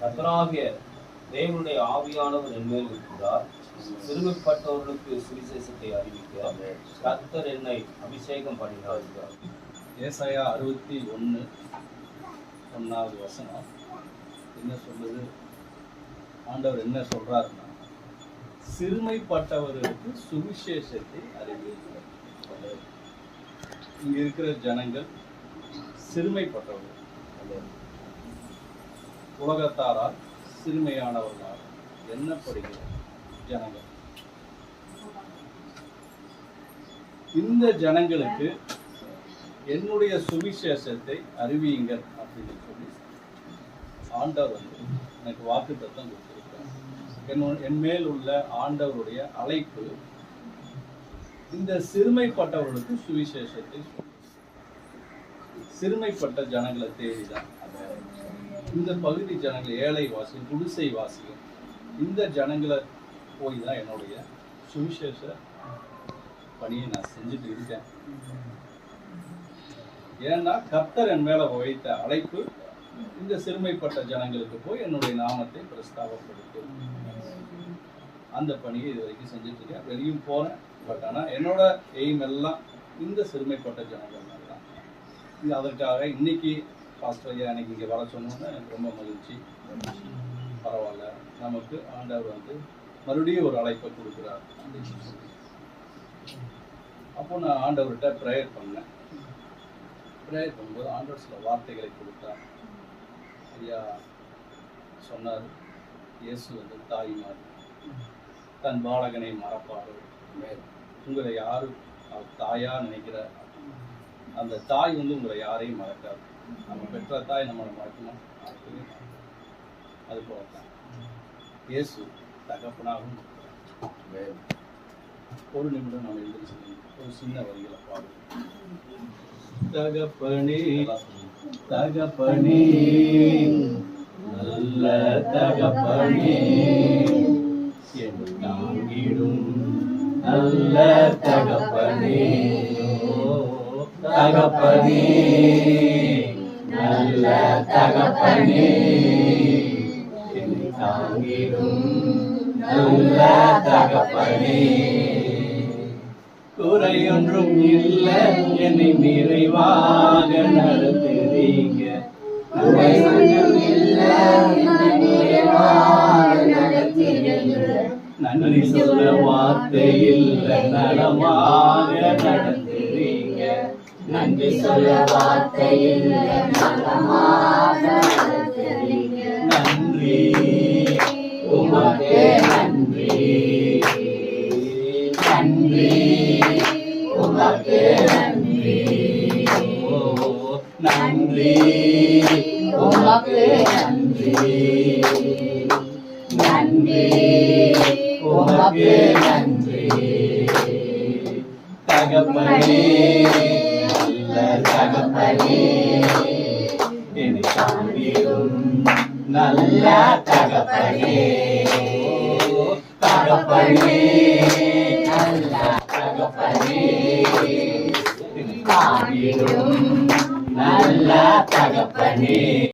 கத்தராகிய தேவனுடைய ஆவியானவர் என்மேல் இருக்கிறார். சிறுமைப்பட்டவர்களுக்கு சுவிசேஷத்தை அறிவிக்க கத்தர் என்னை அபிஷேகம் பண்ணினார் ஏசாயா அறுபத்தி ஒன்று ஒன்றாவது வசனம். என்ன சொல்லுது? ஆண்டவர் என்ன சொல்றாருன்னா சிறுமைப்பட்டவர்களுக்கு சுவிசேஷத்தை அறிவிக்கிறார். இங்க இருக்கிற ஜனங்கள் சிறுமைப்பட்டவர்கள். உலகத்தாரால் சிறுமையானவர்களால் எண்ணப்படுகிற ஜனங்கள்? இந்த ஜனங்களுக்கு என்னுடைய சுவிசேஷத்தை அறிவியுங்கள் அப்படின்னு சொல்லி ஆண்டவர் வந்து எனக்கு வாக்கு தத்தம் கொடுத்திருக்கார் என்னோட என் மேல் உள்ள ஆண்டவருடைய அழைப்பு இந்த சிறுமைப்பட்டவர்களுக்கு சுவிசேஷத்தை சிறுமைப்பட்ட ஜனங்களை தேடிதான் இந்த பகுதி ஜனங்கள் ஏழை வாசிகள் குடிசை வாசிகள் இந்த ஜனங்களை போய் தான் என்னுடைய சுவிசேஷ பணியை நான் செஞ்சுட்டு இருக்கேன். ஏன்னா கர்த்தர் என் மேல வைத்த அழைப்பு இந்த சிறுமைப்பட்ட ஜனங்களுக்கு போய் என்னுடைய நாமத்தை பிரஸ்தாபப்படுத்தும். அந்த பணியை இது வரைக்கும் செஞ்சுட்டு இருக்கேன். வெளியும் போறேன். பட் ஆனா என்னோட எய்ம் எல்லாம் இந்த சிறுமைப்பட்ட ஜனங்கள் தான். இது அதற்காக இன்னைக்கு பாஸ்டர் ஐயா எனக்கு இங்கே வர சொன்னோன்னு எனக்கு ரொம்ப மகிழ்ச்சி. பரவாயில்ல. நமக்கு ஆண்டவர் வந்து மறுபடியும் ஒரு அழைப்பை கொடுக்குறார். அப்போ நான் ஆண்டவர்கிட்ட ப்ரேயர் பண்ணேன். ப்ரேயர் பண்ணும்போது ஆண்டவர் சில வார்த்தைகளை கொடுத்தார். ஐயா சொன்னார் இயேசு வந்து தாய்மார் தன் பாலகனை மறப்பார்? உங்களை யாரும் தாயாக தாயா நினைக்கிற அந்த தாய் வந்து உங்களை யாரையும் மறக்காது. நம்ம பெற்ற தாய் நம்மளை மறக்குமா அது போல இயேசு தகப்பனாகவும் வேறு. ஒரு நிமிடம் நம்ம எழுந்திரிச்சு ஒரு சின்ன வரிகளை பாடுவோம் தகப்பனே தகப்பனே நல்ல தகப்பனே தாங்கிடும் நல்ல தகப்பனே ஓ, தகப்பனே தகப்பனே. தாங்கிடும் நல்ல தகப்பனே குறையொன்றும் இல்லை என்னை நிறைவாக நடத்துறீங்க. நன்றி சொல்ல வார்த்தை இல்லை நலமாக நடத்துறீங்க. நன்றி சொல்ல வார்த்தை இல்லை நன்றி. உமக்கு நன்றி. நன்றி. உமக்கு நன்றி. நன்றி. உமக்கு நன்றி. நன்றி. உமக்கு நன்றி. தகப்பனே நல்ல தகப்பனே என்னை தாங்கிடும் நல்ல தகப்பனே. தகப்பனே நல்ல தகப்பனே. என்னை நல்ல தகப்பனே.